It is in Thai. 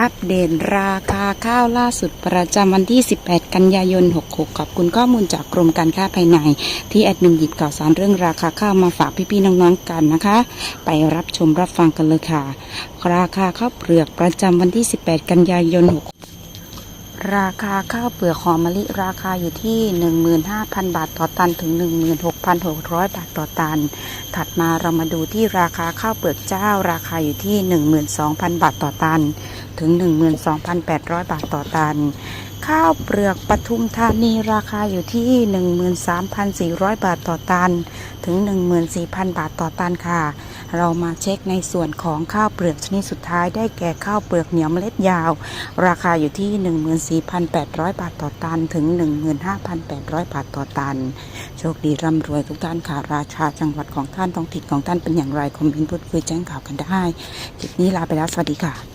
อัปเดตราคาข้าวล่าสุดประจำวันที่ 18 กันยายน 66 ขอบคุณข้อมูลจากกรมการค้าภายใน ที่แอดมินหยิบข่าวสารเรื่องราคาข้าวมาฝากพี่ๆน้องๆกันนะคะ ไปรับชมรับฟังกันเลยค่ะ ราคาข้าวเปลือกประจำวันที่ 18 กันยายน66ราคาข้าวเปลือกหอมมะลิราคาอยู่ที่ 15,000 บาทต่อตันถึง 16,600 บาทต่อตัน ถัดมาเรามาดูที่ราคาข้าวเปลือกเจ้า ราคาอยู่ที่ 12,000 บาทต่อตันถึง 12,800 บาทต่อตัน ข้าวเปลือกปทุมธานีราคาอยู่ที่ 13,400 บาทต่อตัน ถึง 14,000 บาทต่อตันค่ะ เรามาเช็คในส่วนของข้าวเปลือกชนิดสุดท้ายได้แก่ข้าวเปลือกเหนียวเมล็ดยาว ราคาอยู่ที่ 14,800 บาทต่อตัน ถึง 15,800 บาทต่อตัน โชคดีร่ำรวยทุกท่านค่ะ ราชาจังหวัดของท่านท้องถิ่นของท่านเป็นอย่างไรคอมเมนต์พูดคุยแจ้งข่าวกันได้คลิปนี้ลาไปแล้วสวัสดีค่ะ